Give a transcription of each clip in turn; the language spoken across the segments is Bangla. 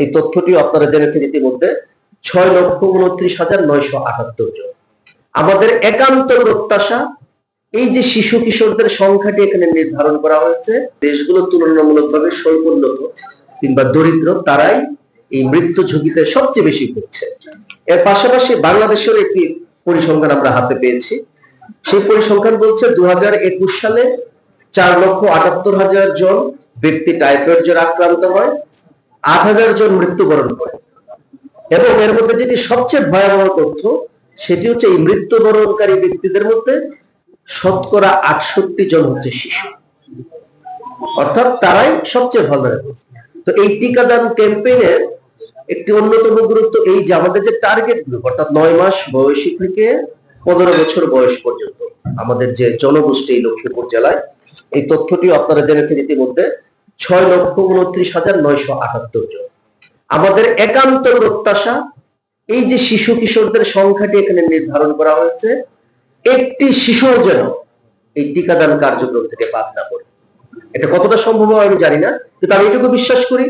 এই তথ্যটিও আপনারা জেনেছেন ইতিমধ্যে ছয় লক্ষ উনত্রিশ হাজার নয়শো আটাত্তর জন। আমাদের একান্ত প্রত্যাশা, এই যে শিশু কিশোরদের সংখ্যাটি এখানে নির্ধারণ করা হয়েছে, দেশগুলো তুলনামূলকভাবে স্বল্পোন্নত কিংবা দরিদ্র, তারাই এই মৃত্যু ঝুঁকিতে সবচেয়ে বেশি ভুগছে। এর পাশাপাশি বাংলাদেশের একটি পরিসংখ্যান আমরা হাতে পেয়েছি। সেই পরিসংখ্যান বলছে দু হাজার একুশ সালে চার লক্ষ আটাত্তর হাজার জন ব্যক্তি টাইফয়েড জ্বর আক্রান্ত হয়। আট হাজার জন মৃত্যুবরণ করে। এবং এর মধ্যে যেটি সবচেয়ে ভয়াবহ তথ্য, সেটি হচ্ছে এই মৃত্যুবরণকারী ব্যক্তিদের মধ্যে শতকরা আটষট্টি জন হচ্ছে শিশু। অর্থাৎ তারাই সবচেয়ে ভালনারেবল তো এই টিকাদান ক্যাম্পেইনের একটি অন্যতম গুরুত্ব এই যে আমাদের যে টার্গেট গ্রুপ অর্থাৎ নয় মাস বয়সী থেকে পনেরো বছর বয়স পর্যন্ত আমাদের যে জনগোষ্ঠী লক্ষ্মীপুর জেলায়, এই তথ্যটি আপনারা জেনেছেন ইতিমধ্যে ছয় লক্ষ উনত্রিশ হাজার নয়শো আটাত্তর জন। আমাদের একান্ত প্রত্যাশা, এই যে শিশু কিশোরদের সংখ্যাটি এখানে নির্ধারণ করা হয়েছে, একটি শিশুও যেন এই টিকাদান কার্যক্রম থেকে বাদ না পড়ে। এটা কতটা সম্ভব হয় আমি জানি না, কিন্তু আমি এটুকু বিশ্বাস করি,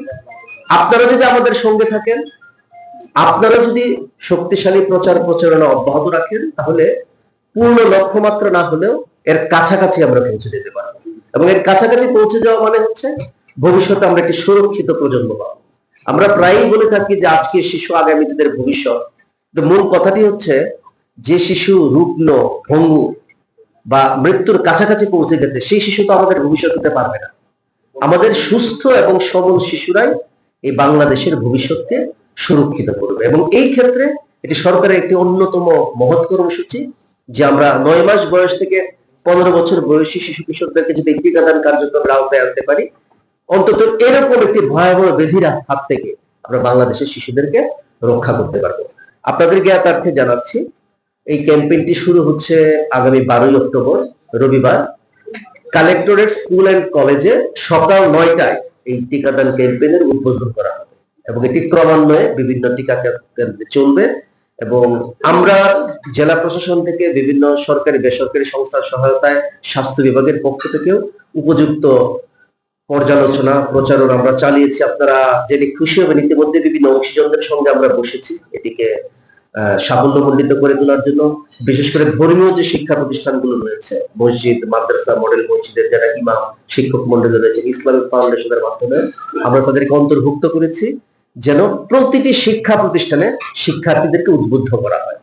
আপনারা যদি আমাদের সঙ্গে থাকেন, আপনারা যদি শক্তিশালী প্রচার প্রচারণা অব্যাহত রাখেন, তাহলে পূর্ণ লক্ষ্যমাত্রা না হলেও এর কাছাকাছি আমরা পৌঁছে যেতে পারব। এবং এর কাছাকাছি পৌঁছে যাওয়া মানে হচ্ছে ভবিষ্যতে আমরা একটি সুরক্ষিত প্রজন্ম পাবো। আমরা প্রায়ই বলে থাকি যে আজকে শিশু আগামী দিনের ভবিষ্যৎ। তো মূল কথাটি হচ্ছে, যে শিশু রুগ্ন, ভঙ্গু বা মৃত্যুর কাছাকাছি পৌঁছে গেছে, সেই শিশু তো আমাদের ভবিষ্যৎ হতে পারবে না। আমাদের সুস্থ এবং সবল শিশুরাই এই বাংলাদেশের ভবিষ্যৎকে সুরক্ষিত করবে। এবং এই ক্ষেত্রে এটি সরকারের একটি অন্যতম মহৎ কর্মসূচি, যে আমরা নয় মাস বয়স থেকে পনেরো বছর বয়সী শিশু কিশোরদেরকে যদি টিকাদান কার্যক্রমের আওতায় আনতে পারি অন্তত এরকম একটি ভয়াবহ বেধির হাত থেকে আমরা বাংলাদেশের শিশুদেরকে রক্ষা করতে পারব। আপনাদের জ্ঞাতার্থে জানাচ্ছি, এই ক্যাম্পেইনটি শুরু হচ্ছে আগামী বারোই অক্টোবর, রবিবার। কালেক্টরেট স্কুল অ্যান্ড কলেজে সকাল নয়টায় এই টিকাদান ক্যাম্পেইনের উদ্বোধন করা হবে এবং এটি ক্রমান্বয়ে বিভিন্ন টিকা কেন্দ্রে চলবে এবং আমরা জেলা প্রশাসন থেকে বিভিন্ন সরকারি, বেসরকারি সংস্থার সহায়তায় স্বাস্থ্য বিভাগের পক্ষ থেকেও উপযুক্ত পর্যালোচনা, প্রচারণ আমরা চালিয়েছি। আপনারা জেনে খুশি হবেন। ইতিমধ্যে বিভিন্ন অংশীজনদের সঙ্গে আমরা বসেছি এটিকে সাফল্যমণ্ডিত করে তোলার জন্য। বিশেষ করে ধর্মীয় যে শিক্ষা প্রতিষ্ঠানগুলো রয়েছে, মসজিদ, মাদ্রাসা, মডেল মসজিদের যারা ইমাম, শিক্ষক মন্ডল রয়েছে ইসলামিক ফাউন্ডেশনের মাধ্যমে আমরা তাদেরকে অন্তর্ভুক্ত করেছি যেন প্রতিটি শিক্ষা প্রতিষ্ঠানে শিক্ষার্থীদেরকে উদ্বুদ্ধ করা হয়।